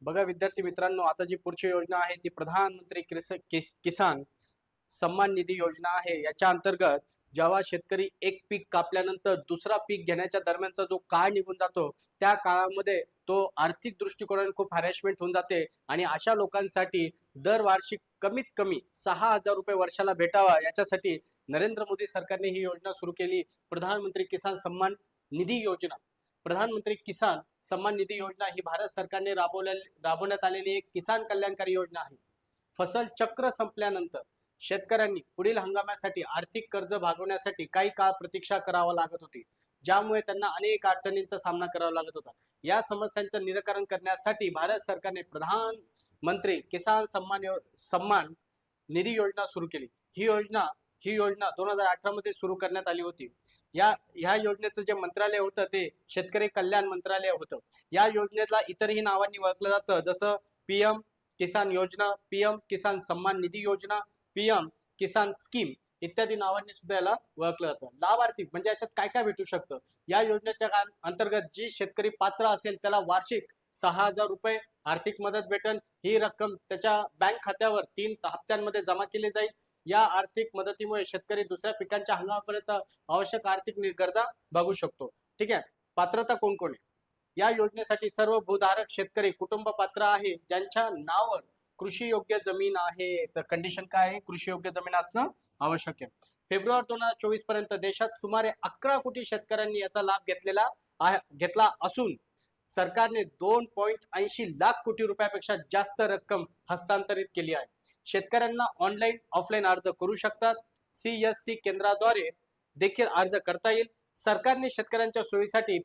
बघा विद्यार्थी मित्रांनो आता जी पुढची योजना आहे ती प्रधानमंत्री कि- किसान सन्मान निधी योजना आहे. याच्या अंतर्गत जेव्हा शेतकरी एक पीक कापल्यानंतर दुसरा पीक घेण्याच्या दरम्यानचा जो काळ निघून जातो त्या काळामध्ये तो आर्थिक दृष्टिकोनाने खूप हॅरेसमेंट होऊन जाते आणि अशा लोकांसाठी दरवार्षिक कमीत कमी सहा हजार रुपये वर्षाला भेटावा याच्यासाठी नरेंद्र मोदी सरकारने ही योजना सुरू केली. प्रधानमंत्री किसान सन्मान निधी योजना. प्रधानमंत्री किसान सन्मान निधी योजना ही भारत सरकारने राबवल्या राबवण्यात आलेली एक किसान कल्याणकारी योजना आहे. फसल चक्र संपल्यानंतर शेतकऱ्यांनी पुढील हंगामासाठी आर्थिक कर्ज भागवण्यासाठी काही काळ प्रतीक्षा करावा लागत होती. ज्यामुळे त्यांना अनेक अडचणींचा सामना करावा लागत होता. या समस्यांचं निराकरण करण्यासाठी भारत सरकारने प्रधानमंत्री किसान सन्मान यो- सन्मान निधी योजना सुरू केली. ही योजना ही योजना दोन हजार अठरा मध्ये सुरू करण्यात आली होती. या ह्या योजनेचं जे मंत्रालय होतं ते शेतकरी कल्याण मंत्रालय होतं. या योजनेला इतरही नावांनी ओळखलं जातं. जसं पीएम किसान योजना पीएम किसान सन्मान निधी योजना पीएम किसान स्कीम इत्यादी नावांनी सुद्धा याला ओळखलं जातं. लाभार्थी म्हणजे याच्यात काय काय भेटू शकतं? या योजनेच्या अंतर्गत जी शेतकरी पात्र असेल त्याला वार्षिक सहा हजार रुपये आर्थिक मदत भेटल ही रक्कम त्याच्या बँक खात्यावर तीन हप्त्यांमध्ये जमा केली जाईल. या आर्थिक मदतीमुळे शेतकरी दुसऱ्या पिकांच्या हंगामापर्यंत आवश्यक आर्थिक नि- गरजा भागू शकतो. ठीक आहे? पात्रता कोण कोण आहे? या योजनेसाठी सर्व भूधारक शेतकरी कुटुंब पात्र आहे ज्यांच्या नावावर कृषी योग्य जमीन आहे. तर कंडिशन काय आहे? कृषी योग्य जमीन असणं आवश्यक आहे. फेब्रुवारी दोन हजार चोवीसपर्यंत देशात सुमारे अकरा कोटी शेतकऱ्यांनी याचा लाभ घेतलेला घेतला असून सरकारने दोन पॉईंट ऐंशी लाख कोटी रुपयापेक्षा जास्त रक्कम हस्तांतरित केली आहे. शेतकऱ्यांना ऑनलाईन ऑफलाईन अर्ज करू शकतात. सी एस सी केंद्राद्वारे देखील अर्ज करता येईल. सरकारने शेतकऱ्यांच्या सोयीसाठी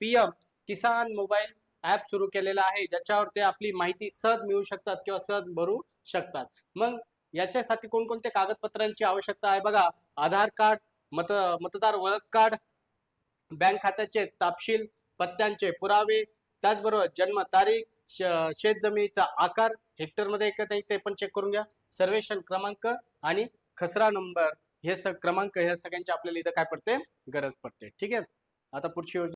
पीएम किसान मोबाईल ऍप सुरू केलेला आहे. ज्याच्यावर ते आपली माहिती सहज मिळू शकतात किंवा सहज भरू शकतात. मग याच्यासाठी कोणकोणत्या कागदपत्रांची आवश्यकता आहे? बघा आधार कार्ड मत मतदार ओळख कार्ड बँक खात्याचे तपशील पत्त्यांचे पुरावे त्याचबरोबर जन्म तारीख श- शेत जमिनीचा आकार हेक्टरमध्ये आहे नाही ते पण चेक करून घ्या. सर्वेक्षण क्रमांक आणि खसरा नंबर हे स क्रमांक ह्या सगळ्यांची आपल्याला इथं काय पडते गरज पडते. ठीक आहे? आता पुढची योजना